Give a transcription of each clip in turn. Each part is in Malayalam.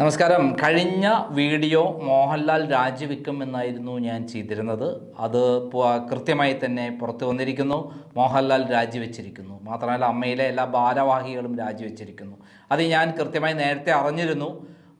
നമസ്കാരം. കഴിഞ്ഞ വീഡിയോ മോഹൻലാൽ രാജിവെക്കും എന്നായിരുന്നു ഞാൻ ചെയ്തിരുന്നത്. അത് കൃത്യമായി തന്നെ പുറത്തു വന്നിരിക്കുന്നു. മോഹൻലാൽ രാജിവെച്ചിരിക്കുന്നു. മാത്രമല്ല അമ്മയിലെ എല്ലാ ഭാരവാഹികളും രാജിവെച്ചിരിക്കുന്നു. അത് ഞാൻ കൃത്യമായി നേരത്തെ അറിഞ്ഞിരുന്നു.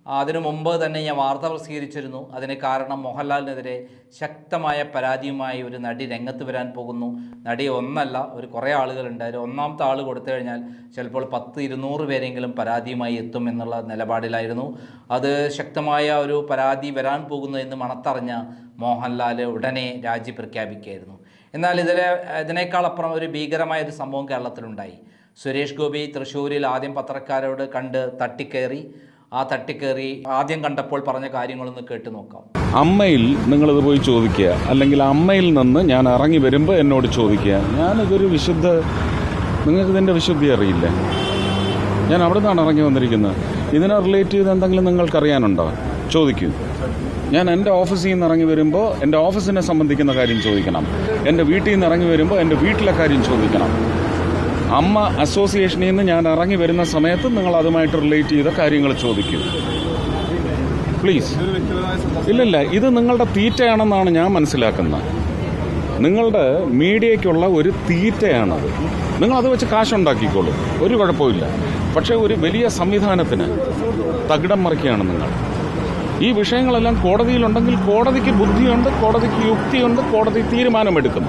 അതിനു മുമ്പ് തന്നെ ഞാൻ വാർത്ത പ്രസിദ്ധീകരിച്ചിരുന്നു. അതിന് കാരണം മോഹൻലാലിനെതിരെ ശക്തമായ പരാതിയുമായി ഒരു നടി രംഗത്ത് വരാൻ പോകുന്നു. നടി ഒന്നല്ല ഒരു കുറേ ആളുകളുണ്ട്. അതിൽ ഒന്നാമത്തെ ആൾ കൊടുത്തു കഴിഞ്ഞാൽ ചിലപ്പോൾ പത്ത് ഇരുന്നൂറ് പേരെങ്കിലും പരാതിയുമായി എത്തും എന്നുള്ള നിലപാടിലായിരുന്നു. അത് ശക്തമായ ഒരു പരാതി വരാൻ പോകുന്നു എന്ന് മണത്തറിഞ്ഞ മോഹൻലാൽ ഉടനെ രാജി പ്രഖ്യാപിക്കുകയായിരുന്നു. എന്നാൽ ഇതിലെ ഇതിനേക്കാളപ്പുറം ഒരു ഭീകരമായ ഒരു സംഭവം കേരളത്തിലുണ്ടായി. സുരേഷ് ഗോപി തൃശ്ശൂരിൽ ആദ്യം പത്രക്കാരോട് കണ്ട് തട്ടിക്കയറി. ആ തട്ടിക്കേറി ആദ്യം കണ്ടപ്പോൾ പറഞ്ഞ കാര്യങ്ങളൊന്ന് കേട്ട് നോക്കാം. അമ്മയിൽ നിങ്ങളിത് പോയി ചോദിക്കുക. അല്ലെങ്കിൽ അമ്മയിൽ നിന്ന് ഞാൻ ഇറങ്ങി വരുമ്പോൾ എന്നോട് ചോദിക്കുക. ഞാനിതൊരു വിശുദ്ധ നിങ്ങൾക്ക് ഇതിന്റെ വിശുദ്ധി അറിയില്ല. ഞാൻ അവിടെ നിന്നാണ് ഇറങ്ങി വന്നിരിക്കുന്നത്. ഇതിനെ റിലേറ്റ് ചെയ്ത് എന്തെങ്കിലും നിങ്ങൾക്കറിയാനുണ്ടോ? ചോദിക്കൂ. ഞാൻ എന്റെ ഓഫീസിൽ നിന്ന് ഇറങ്ങി വരുമ്പോൾ എന്റെ ഓഫീസിനെ സംബന്ധിക്കുന്ന കാര്യം ചോദിക്കണം. എന്റെ വീട്ടിൽ നിന്ന് ഇറങ്ങി വരുമ്പോൾ എന്റെ വീട്ടിലെ കാര്യം ചോദിക്കണം. അമ്മ അസോസിയേഷനിൽ നിന്ന് ഞാൻ ഇറങ്ങി വരുന്ന സമയത്ത് നിങ്ങൾ അതുമായിട്ട് റിലേറ്റ് ചെയ്ത കാര്യങ്ങൾ ചോദിക്കും. പ്ലീസ് ഇല്ലില്ല ഇത് നിങ്ങളുടെ തീറ്റയാണെന്നാണ് ഞാൻ മനസ്സിലാക്കുന്നത്. നിങ്ങളുടെ മീഡിയയ്ക്കുള്ള ഒരു തീറ്റയാണത്. നിങ്ങൾ അത് വെച്ച് കാശുണ്ടാക്കിക്കോളൂ. ഒരു കുഴപ്പമില്ല പക്ഷേ ഒരു വലിയ സംവിധാനത്തിന് തകിടം മറിക്കുകയാണ് നിങ്ങൾ. ഈ വിഷയങ്ങളെല്ലാം കോടതിയിലുണ്ടെങ്കിൽ കോടതിക്ക് ബുദ്ധിയുണ്ട് കോടതിക്ക് യുക്തിയുണ്ട് കോടതി തീരുമാനമെടുക്കുന്നു.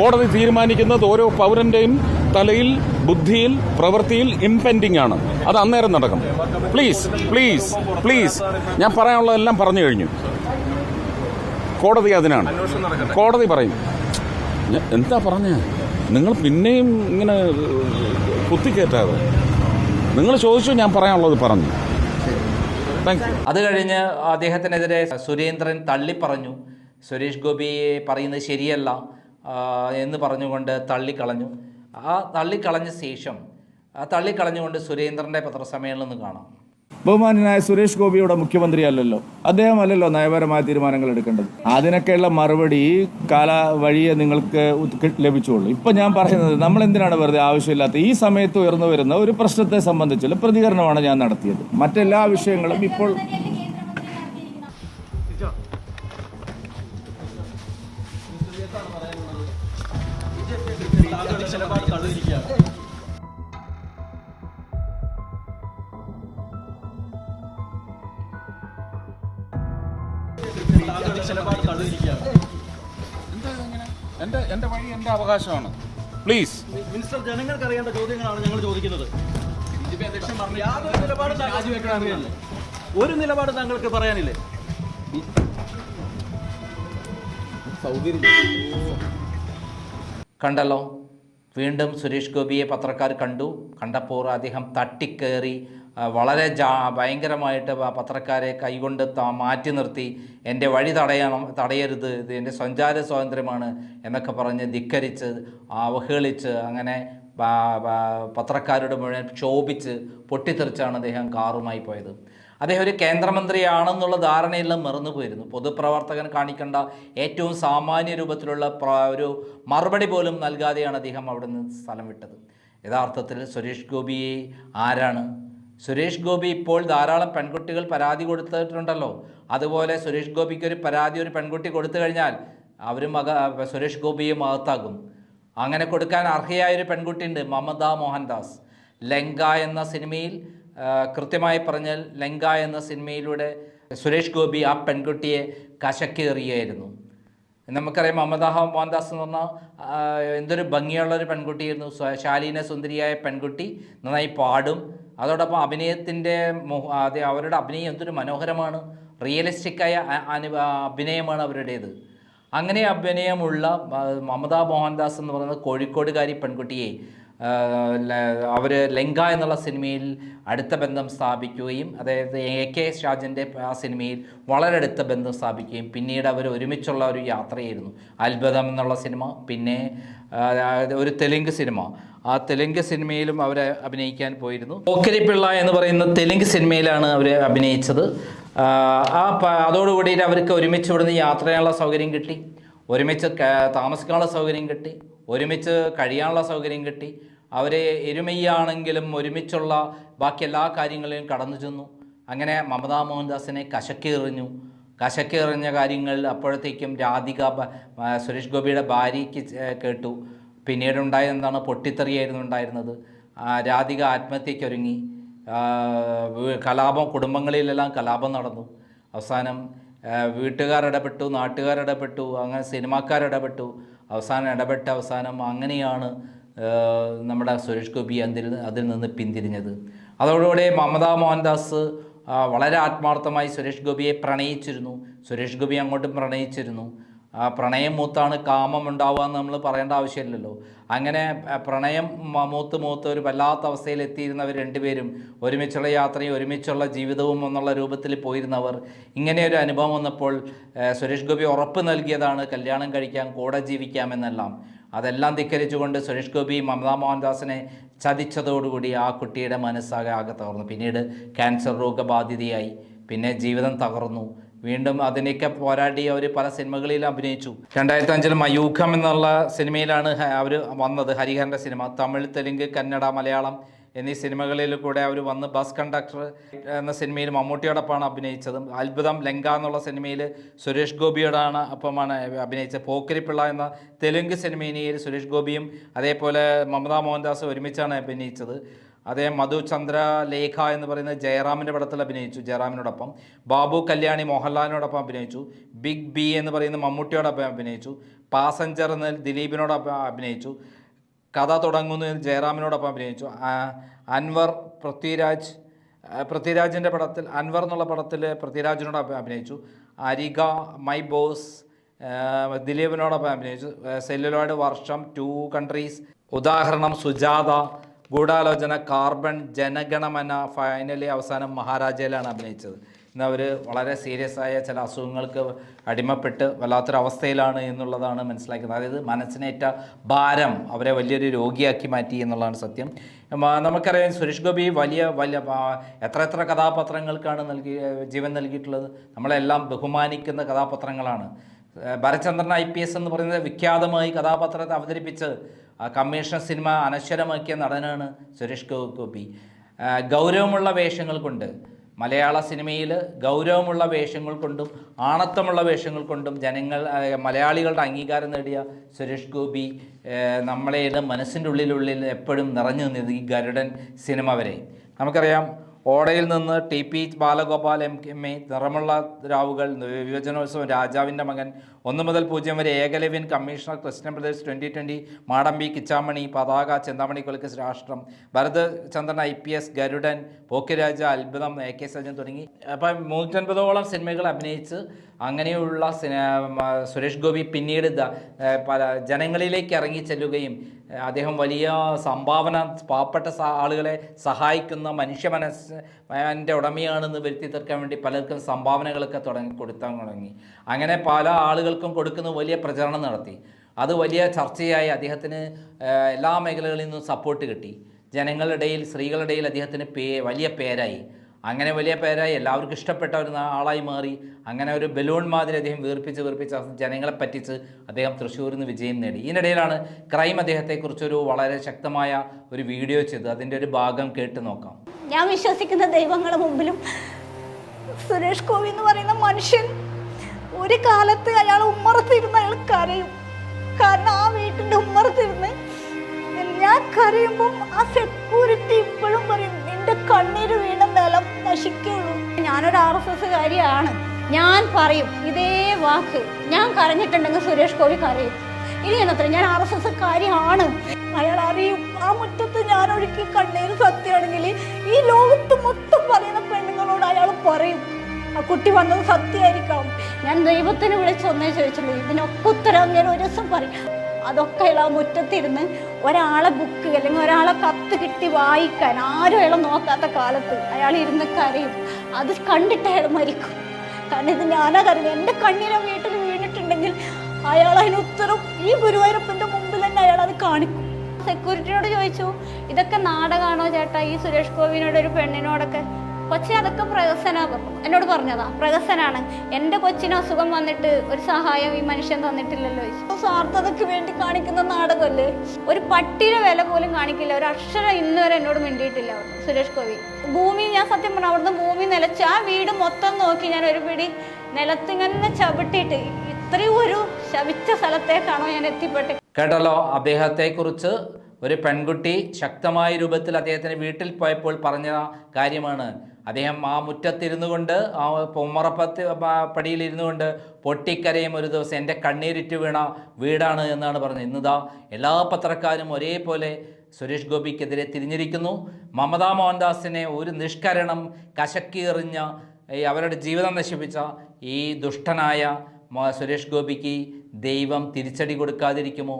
കോടതി തീരുമാനിക്കുന്നത് ഓരോ പൗരന്റെയും തലയിൽ ബുദ്ധിയിൽ പ്രവൃത്തിയിൽ ഇംപെൻഡിംഗ് ആണ്. അത് അന്നേരം നടക്കും. പ്ലീസ് പ്ലീസ് പ്ലീസ് ഞാൻ പറയാനുള്ളതെല്ലാം പറഞ്ഞു കഴിഞ്ഞു. കോടതി അതിനാണ്. കോടതി പറയും. എന്താ പറഞ്ഞ? നിങ്ങൾ പിന്നെയും ഇങ്ങനെ കുത്തിക്കയറ്റാതെ നിങ്ങൾ ചോദിച്ചു ഞാൻ പറയാനുള്ളത് പറഞ്ഞു. അത് കഴിഞ്ഞ് അദ്ദേഹത്തിനെതിരെ സുരേന്ദ്രൻ തള്ളിപ്പറഞ്ഞു. സുരേഷ് ഗോപി പറയുന്നത് ശരിയല്ല. എന്ന് പറഞ്ഞുകൊണ്ട് തള്ളിക്കളഞ്ഞു. ആ തള്ളിക്കളഞ്ഞ ശേഷം ആ തള്ളിക്കളഞ്ഞുകൊണ്ട് സുരേന്ദ്രന്റെ പത്രസമ്മേളനം ഒന്ന് കാണാം. ബഹുമാനായ സുരേഷ് ഗോപിയുടെ മുഖ്യമന്ത്രി അല്ലല്ലോ അദ്ദേഹം അല്ലല്ലോ നയപരമായ തീരുമാനങ്ങൾ എടുക്കേണ്ടത്. അതിനൊക്കെയുള്ള മറുപടി കാല വഴിയെ നിങ്ങൾക്ക് ലഭിച്ചുള്ളൂ. ഇപ്പൊ ഞാൻ പറയുന്നത് നമ്മൾ എന്തിനാണ് വെറുതെ ആവശ്യമില്ലാത്ത ഈ സമയത്ത് ഉയർന്നു വരുന്ന ഒരു പ്രശ്നത്തെ സംബന്ധിച്ചുള്ള പ്രതികരണമാണ് ഞാൻ നടത്തിയത്. മറ്റെല്ലാ വിഷയങ്ങളും ഇപ്പോൾ എന്റെ വഴി എന്റെ അവകാശമാണ്. പ്ലീസ് മിനിസ്റ്റർ ജനങ്ങൾക്ക് അറിയേണ്ട ചോദ്യങ്ങളാണ് ഞങ്ങൾ ചോദിക്കുന്നത്. യാതൊരു നിലപാടും താങ്കൾ- ഒരു നിലപാട് താങ്കൾക്ക് പറയാനില്ലേ. കണ്ടല്ലോ. വീണ്ടും സുരേഷ് ഗോപിയെ പത്രക്കാർ കണ്ടു. കണ്ടപ്പോൾ അദ്ദേഹം തട്ടിക്കേറി വളരെ ജാ ഭയങ്കരമായിട്ട് പത്രക്കാരെ കൈകൊണ്ട് മാറ്റി നിർത്തി. എന്റെ വഴി തടയണം തടയരുത് ഇത് എന്റെ സഞ്ചാര സ്വാതന്ത്ര്യമാണ് എന്നൊക്കെ പറഞ്ഞ് ധിക്കരിച്ച് അവഹേളിച്ച് അങ്ങനെ പത്രക്കാരുടെ മുഴുവൻ ക്ഷോഭിച്ച് പൊട്ടിത്തെറിച്ചാണ് അദ്ദേഹം കാറുമായി പോയത്. അദ്ദേഹം ഒരു കേന്ദ്രമന്ത്രിയാണെന്നുള്ള ധാരണയെല്ലാം മറന്നു പോയിരുന്നു പൊതുപ്രവർത്തകൻ കാണിക്കേണ്ട ഏറ്റവും സാമാന്യ രൂപത്തിലുള്ള ഒരു മറുപടി പോലും നൽകാതെയാണ് അദ്ദേഹം അവിടെ നിന്ന് സ്ഥലം വിട്ടത്. യഥാർത്ഥത്തിൽ സുരേഷ് ഗോപി ആരാണ് സുരേഷ് ഗോപി ഇപ്പോൾ ധാരാളം പെൺകുട്ടികൾ പരാതി കൊടുത്തിട്ടുണ്ടല്ലോ. അതുപോലെ സുരേഷ് ഗോപിക്ക് ഒരു പരാതി ഒരു പെൺകുട്ടി കൊടുത്തു കഴിഞ്ഞാൽ അവരും മക സുരേഷ് ഗോപിയും മഹത്താകും അങ്ങനെ കൊടുക്കാൻ അർഹയായ ഒരു പെൺകുട്ടിയുണ്ട് മമത മോഹൻദാസ്. ലങ്ക എന്ന സിനിമയിൽ കൃത്യമായി പറഞ്ഞാൽ ലങ്ക എന്ന സിനിമയിലൂടെ സുരേഷ് ഗോപി ആ പെൺകുട്ടിയെ കശക്കേറിയായിരുന്നു. നമുക്കറിയാം മമത മോഹൻദാസ് എന്ന് പറഞ്ഞാൽ എന്തൊരു ഭംഗിയുള്ള ഒരു പെൺകുട്ടിയായിരുന്നു. ശാലീന സുന്ദരിയായ പെൺകുട്ടി നന്നായി പാടും അതോടൊപ്പം അഭിനയത്തിന്റെ അവരുടെ അഭിനയം എന്തൊരു മനോഹരമാണ്. റിയലിസ്റ്റിക്കായ അഭിനയമാണ് അവരുടേത്. അങ്ങനെ അഭിനയമുള്ള മമതാ മോഹൻദാസ് എന്ന് പറയുന്ന കോഴിക്കോടുകാരി പെൺകുട്ടിയെ അവർ ലങ്ക എന്നുള്ള സിനിമയിൽ അടുത്ത ബന്ധം സ്ഥാപിക്കുകയും അതായത് എ കെ ഷാജന്റെ ആ സിനിമയിൽ വളരെ അടുത്ത ബന്ധം സ്ഥാപിക്കുകയും പിന്നീട് അവർ ഒരുമിച്ചുള്ള ഒരു യാത്രയായിരുന്നു. അത്ഭുതം എന്നുള്ള സിനിമ പിന്നെ ഒരു തെലുങ്ക് സിനിമ. ആ തെലുങ്ക് സിനിമയിലും അവർ അഭിനയിക്കാൻ പോയിരുന്നു. ഓക്കരി പിള്ള എന്ന് പറയുന്ന തെലുങ്ക് സിനിമയിലാണ് അവർ അഭിനയിച്ചത്. ആ, അതോടുകൂടി അവർക്ക് ഒരുമിച്ച് ഇവിടുന്ന് യാത്ര ചെയ്യാനുള്ള സൗകര്യം കിട്ടി. ഒരുമിച്ച് താമസിക്കാനുള്ള സൗകര്യം കിട്ടി. ഒരുമിച്ച് കഴിയാനുള്ള സൗകര്യം കിട്ടി. അവരെ എരുമയ്യാണെങ്കിലും ഒരുമിച്ചുള്ള ബാക്കി എല്ലാ കാര്യങ്ങളിലും കടന്നു ചെന്നു. അങ്ങനെ മമതാ മോഹൻദാസിനെ കശക്കെറിഞ്ഞു. കശക്കെറിഞ്ഞ കാര്യങ്ങൾ അപ്പോഴത്തേക്കും രാധിക സുരേഷ് ഗോപിയുടെ ഭാര്യയ്ക്ക് കേട്ടു. പിന്നീട് ഉണ്ടായത് എന്താണ് പൊട്ടിത്തെറിയായിരുന്നു ഉണ്ടായിരുന്നത്. രാധിക ആത്മഹത്യക്കൊരുങ്ങി കലാപം കുടുംബങ്ങളിലെല്ലാം കലാപം നടന്നു. അവസാനം വീട്ടുകാരിടപെട്ടു ഇടപെട്ടു അങ്ങനെ സിനിമാക്കാരിടപെട്ടു. അവസാനം ഇടപെട്ട അവസാനം അങ്ങനെയാണ് നമ്മുടെ സുരേഷ് ഗോപി അതിൽ അതിൽ നിന്ന് പിന്തിരിഞ്ഞത്. അതോടുകൂടി മമതാ മോഹൻദാസ് വളരെ ആത്മാർത്ഥമായി സുരേഷ് ഗോപിയെ പ്രണയിച്ചിരുന്നു. സുരേഷ് ഗോപി അങ്ങോട്ടും പ്രണയിച്ചിരുന്നു. ആ പ്രണയം മൂത്താണ് കാമം ഉണ്ടാവുക എന്ന് നമ്മൾ പറയേണ്ട ആവശ്യമില്ലല്ലോ. അങ്ങനെ പ്രണയം മൂത്ത് മൂത്ത് ഒരു വല്ലാത്ത അവസ്ഥയിൽ എത്തിയിരുന്നവർ രണ്ടുപേരും ഒരുമിച്ചുള്ള യാത്രയും ഒരുമിച്ചുള്ള ജീവിതവും എന്നുള്ള രൂപത്തിൽ പോയിരുന്നവർ. ഇങ്ങനെ ഒരു അനുഭവം വന്നപ്പോൾ സുരേഷ് ഗോപി ഉറപ്പ് നൽകിയതാണ് കല്യാണം കഴിക്കാം കൂടെ ജീവിക്കാമെന്നെല്ലാം അതെല്ലാം ധിക്കരിച്ചുകൊണ്ട് സുരേഷ് ഗോപി മമതാ മോഹൻദാസിനെ ചതിച്ചതോടുകൂടി ആ കുട്ടിയുടെ മനസ്സാകെ ആകെ തകർന്നു. പിന്നീട് ക്യാൻസർ രോഗബാധിതയായി. പിന്നെ ജീവിതം തകർന്നു. വീണ്ടും അതിനൊക്കെ പോരാടി അവർ പല സിനിമകളിൽ അഭിനയിച്ചു. രണ്ടായിരത്തി അഞ്ചിൽ മയൂഖം എന്നുള്ള സിനിമയിലാണ് അവർ വന്നത് ഹരിഹരന്റെ സിനിമ. തമിഴ് തെലുങ്ക് കന്നഡ മലയാളം എന്നീ സിനിമകളിൽ കൂടെ അവർ വന്ന് ബസ് കണ്ടക്ടർ എന്ന സിനിമയിൽ മമ്മൂട്ടിയോടൊപ്പമാണ് അഭിനയിച്ചത്. അത്ഭുതം ലങ്ക എന്നുള്ള സിനിമയിൽ സുരേഷ് ഗോപിയോടാണ് ഒപ്പമാണ് അഭിനയിച്ചത്. പോക്കരിപ്പിള്ള എന്ന തെലുങ്ക് സിനിമയിൽ സുരേഷ് ഗോപിയും അതേപോലെ മമതാ മോഹൻദാസും ഒരുമിച്ചാണ് അഭിനയിച്ചത്. അതേ മധുചന്ദ്ര ലേഖ എന്ന് പറയുന്ന ജയറാമിന്റെ പടത്തിൽ അഭിനയിച്ചു ജയറാമിനോടൊപ്പം. ബാബു കല്യാണി മോഹൻലാലിനോടൊപ്പം അഭിനയിച്ചു ബിഗ് ബി എന്ന് പറയുന്ന മമ്മൂട്ടിയോടൊപ്പം അഭിനയിച്ചു പാസഞ്ചർ എന്ന ദിലീപിനോടൊപ്പം അഭിനയിച്ചു കഥ തുടങ്ങുന്നു ജയറാമിനോടൊപ്പം അഭിനയിച്ചു. അൻവർ പൃഥ്വിരാജ് പൃഥ്വിരാജിന്റെ പടത്തിൽ അൻവർ എന്നുള്ള പടത്തിൽ പൃഥ്വിരാജിനോടൊപ്പം അഭിനയിച്ചു അരിക മൈ ബോസ് ദിലീപിനോടൊപ്പം അഭിനയിച്ചു സെല്ലുലോയിഡ് വർഷം ടു കൺട്രീസ് ഉദാഹരണം സുജാത ഗൂഢാലോചന കാർബൺ ജനഗണമന ഫൈനലി അവസാനം മഹാരാജയിലാണ് അഭിനയിച്ചത്. ഇന്ന് അവർ വളരെ സീരിയസ് ആയ ചില അസുഖങ്ങൾക്ക് അടിമപ്പെട്ട് വല്ലാത്തൊരവസ്ഥയിലാണ് എന്നുള്ളതാണ് മനസ്സിലാക്കുന്നത്. അതായത് മനസ്സിനേറ്റ ഭാരം അവരെ വലിയൊരു രോഗിയാക്കി മാറ്റി എന്നുള്ളതാണ് സത്യം. നമുക്കറിയാം സുരേഷ് ഗോപി വലിയ വലിയ എത്ര എത്ര കഥാപാത്രങ്ങൾക്കാണ് നൽകി ജീവൻ നൽകിയിട്ടുള്ളത്. നമ്മളെല്ലാം ബഹുമാനിക്കുന്ന കഥാപാത്രങ്ങളാണ്. ഭരചന്ദ്രൻ ഐ പി എസ് എന്ന് പറയുന്നത് വിഖ്യാതമായി കഥാപാത്രത്തെ അവതരിപ്പിച്ച് കമ്മീഷൻ സിനിമ അനശ്വരമാക്കിയ നടനാണ് സുരേഷ് ഗോപി. ഗൗരവമുള്ള വേഷങ്ങൾ കൊണ്ട് മലയാള സിനിമയിൽ ഗൗരവമുള്ള വേഷങ്ങൾ കൊണ്ടും ആണത്തമുള്ള വേഷങ്ങൾ കൊണ്ടും ജനങ്ങൾ മലയാളികളുടെ അംഗീകാരം നേടിയ സുരേഷ് ഗോപി നമ്മളെ മനസ്സിന്റെ ഉള്ളിലുള്ളിൽ എപ്പോഴും നിറഞ്ഞു നിന്നത് ഈ ഗരുഡൻ സിനിമ വരെ. നമുക്കറിയാം ഓടയിൽ നിന്ന് T P Balagopal M M A Niramulla Ravukal വിഭജനോത്സവം രാജാവിന്റെ മകൻ ഒന്ന് മുതൽ പൂജ്യം വരെ ഏകലവ്യൻ കമ്മീഷണർ കൃഷ്ണൻ പ്രദേശ് twenty twenty Madampi Kichamani Pathaka Chinthamani കൊലക്ക് Rashtram Bharath Chandran I P S Garudan Pokkiraja Athbhutham A K Sajan തുടങ്ങി. അപ്പം നൂറ്റൻപതോളം സിനിമകൾ അഭിനയിച്ച് അങ്ങനെയുള്ള സുരേഷ് ഗോപി പിന്നീട് പല ജനങ്ങളിലേക്ക് ഇറങ്ങി ചെല്ലുകയും അദ്ദേഹം വലിയ സംഭാവന പാവപ്പെട്ട ആളുകളെ സഹായിക്കുന്ന മനുഷ്യ മനസ് എന്റെ ഉടമയാണെന്ന് വരുത്തി തീർക്കാൻ വേണ്ടി പലർക്കും സംഭാവനകളൊക്കെ തുടങ്ങി കൊടുത്താൻ തുടങ്ങി. അങ്ങനെ പല ആളുകൾക്കും കൊടുക്കുന്ന വലിയ പ്രചരണം നടത്തി. അത് വലിയ ചർച്ചയായി അദ്ദേഹത്തിന് എല്ലാ മേഖലകളിൽ നിന്നും സപ്പോർട്ട് കിട്ടി. സ്ത്രീകളുടെ ഇടയിൽ അദ്ദേഹത്തിന് പേ വലിയ പേരായി. അങ്ങനെ വലിയ പേരായി എല്ലാവർക്കും ഇഷ്ടപ്പെട്ട ഒരു ആളായി മാറി. അങ്ങനെ ഒരു ബലൂൺ മാതിരി അദ്ദേഹം വീർപ്പിച്ച് വീർപ്പിച്ച് ജനങ്ങളെ പറ്റിച്ച് അദ്ദേഹം തൃശ്ശൂരിൽ നിന്ന് വിജയം നേടി. ഇതിനിടയിലാണ് ക്രൈം അദ്ദേഹത്തെക്കുറിച്ചൊരു വളരെ ശക്തമായ ഒരു വീഡിയോ ചെയ്ത് അതിന്റെ ഒരു ഭാഗം കേട്ട് നോക്കാം. ഞാൻ വിശ്വസിക്കുന്ന ദൈവങ്ങളെ മുമ്പിലും സുരേഷ് ഗോപി എന്ന് പറയുന്ന മനുഷ്യൻ ഒരു കാലത്ത് അയാൾ ഉമ്മറത്തിരുന്ന് അയാൾ കരയും. കാരണം ആ വീട്ടിന്റെ ഉമ്മറത്തിരുന്ന് ഞാൻ കരയുമ്പം ആ എസ്സുകാരിയാണ് ഞാൻ പറയും ഇതേ വാക്ക് ഞാൻ കരഞ്ഞിട്ടുണ്ടെങ്കിൽ സുരേഷ് ഗോപി കരയും. ഇനി എന്നത്ര ഞാൻ ആർ എസ് എസ് കാര്യമാണ് അയാൾ അറിയും ആ മുറ്റത്ത് ഞാൻ ഒഴുക്കി കണ്ണീര് സത്യമാണെങ്കിൽ ഈ ലോകത്ത് മൊത്തം പറയുന്ന പെണ്ണുങ്ങളോട് അയാൾ പറയും. ആ കുട്ടി വന്നത് സത്യമായിരിക്കാം. ഞാൻ ദൈവത്തിന് വിളിച്ചൊന്നേ ചോദിച്ചുള്ളൂ ഇതിനൊക്കെ ഉത്തരം ഞാൻ ഒരു ദിവസം പറയും. അതൊക്കെ അയാൾ മുറ്റത്തിരുന്ന് ഒരാളെ ബുക്ക് അല്ലെങ്കിൽ ഒരാളെ കത്ത് കിട്ടി വായിക്കാൻ ആരും അയാളെ നോക്കാത്ത കാലത്ത് അയാൾ ഇരുന്ന് കരയും. അത് കണ്ടിട്ട് അയാൾ മരിക്കും. കാരണം ഇത് ഞാനാ കരുതുന്നത്. എന്റെ കണ്ണിലെ വീട്ടിൽ വീണിട്ടുണ്ടെങ്കിൽ അയാൾ അതിന് ഉത്തരം ഈ ഗുരുവായൂരപ്പന്റെ മുമ്പിൽ തന്നെ അയാൾ അത് കാണിക്കും. സെക്യൂരിറ്റിയോട് ചോദിച്ചു ഇതൊക്കെ നാടകമാണോ ചേട്ടാ? ഈ സുരേഷ് ഗോപിനോട് ഒരു പെണ്ണിനോടൊക്കെ കൊച്ചി അതൊക്കെ പ്രഹസന എന്നോട് പറഞ്ഞതാ പ്രഹസനാണ്. എന്റെ കൊച്ചിന് അസുഖം വന്നിട്ട് ഒരു സഹായം ഈ മനുഷ്യൻ തന്നിട്ടില്ലല്ലോ. സ്വാർത്ഥതയ്ക്ക് വേണ്ടി കാണിക്കുന്ന നാടകമല്ലേ? ഒരു പട്ടിയുടെ വില പോലും കാണിക്കില്ല. ഒരു അക്ഷരം ഇന്നുവരെ എന്നോട് മിണ്ടിയിട്ടില്ല സുരേഷ് ഗോപി. ഭൂമി ഞാൻ സത്യം പറഞ്ഞു അവിടുന്ന് ഭൂമി നിലച്ച് ആ വീട് മൊത്തം നോക്കി ഞാൻ ഒരു പിടി നിലത്തിങ്ങനെ ചവിട്ടിയിട്ട് ഇത്രയും ഒരു ശവിച്ച സ്ഥലത്തേക്കാണോ ഞാൻ എത്തിപ്പെട്ടത്? കേട്ടല്ലോ അദ്ദേഹത്തെക്കുറിച്ച് ഒരു പെൺകുട്ടി ശക്തമായ രൂപത്തിൽ അദ്ദേഹത്തിന് വീട്ടിൽ പോയപ്പോൾ പറഞ്ഞ കാര്യമാണ്. അദ്ദേഹം ആ മുറ്റത്തിരുന്നു കൊണ്ട് ആ പൊമ്മറപ്പത്ത് പടിയിലിരുന്നു കൊണ്ട് പൊട്ടിക്കരയും ഒരു ദിവസം എന്റെ കണ്ണീരിറ്റ് വീണ വീടാണ് എന്നാണ് പറഞ്ഞത്. ഇന്നിതാ എല്ലാ പത്രക്കാരും ഒരേപോലെ സുരേഷ് ഗോപിക്കെതിരെ തിരിഞ്ഞിരിക്കുന്നു. മമതാ മോഹൻദാസിനെ ഒരു നിഷ്കരണം കശക്കിയെറിഞ്ഞ അവരുടെ ജീവിതം നശിപ്പിച്ച ഈ ദുഷ്ടനായ സുരേഷ് ഗോപിക്ക് ദൈവം തിരിച്ചടി കൊടുക്കാതിരിക്കുമോ?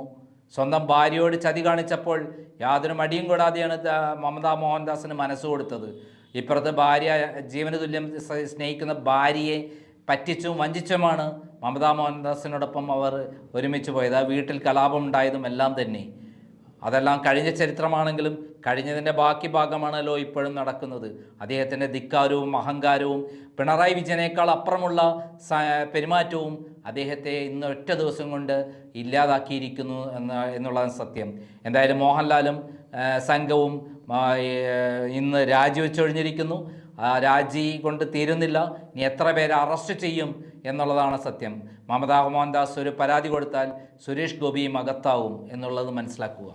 സ്വന്തം ഭാര്യയോട് ചതി കാണിച്ചപ്പോൾ യാതൊരു മടിയും കൂടാതെയാണ് മമതാ മോഹൻദാസിന് മനസ്സ് കൊടുത്തത്. ഇപ്പുറത്ത് ഭാര്യ ജീവന തുല്യം സ്നേഹിക്കുന്ന ഭാര്യയെ പറ്റിച്ചും വഞ്ചിച്ചുമാണ് മമതാ മോഹൻദാസിനോടൊപ്പം അവർ ഒരുമിച്ച് പോയത്. ആ വീട്ടിൽ കലാപം ഉണ്ടായതും എല്ലാം തന്നെ. അതെല്ലാം കഴിഞ്ഞ ചരിത്രമാണെങ്കിലും കഴിഞ്ഞതിന്റെ ബാക്കി ഭാഗമാണല്ലോ ഇപ്പോഴും നടക്കുന്നത്. അദ്ദേഹത്തിന്റെ ധിക്കാരവും അഹങ്കാരവും പിണറായി വിജയനേക്കാൾ അപ്പുറമുള്ള പെരുമാറ്റവും അദ്ദേഹത്തെ ഇന്ന് ഒറ്റ ദിവസം കൊണ്ട് ഇല്ലാതാക്കിയിരിക്കുന്നു എന്ന എന്നുള്ളതാണ് സത്യം. എന്തായാലും മോഹൻലാലും സംഘവും ഇന്ന് രാജിവെച്ചൊഴിഞ്ഞിരിക്കുന്നു. രാജി കൊണ്ട് തീരുന്നില്ല. ഇനി എത്ര പേരെ അറസ്റ്റ് ചെയ്യും എന്നുള്ളതാണ് സത്യം. മമതാ മോഹൻദാസ് ഒരു പരാതി കൊടുത്താൽ സുരേഷ് ഗോപിയും അകത്താവും എന്നുള്ളത് മനസ്സിലാക്കുക.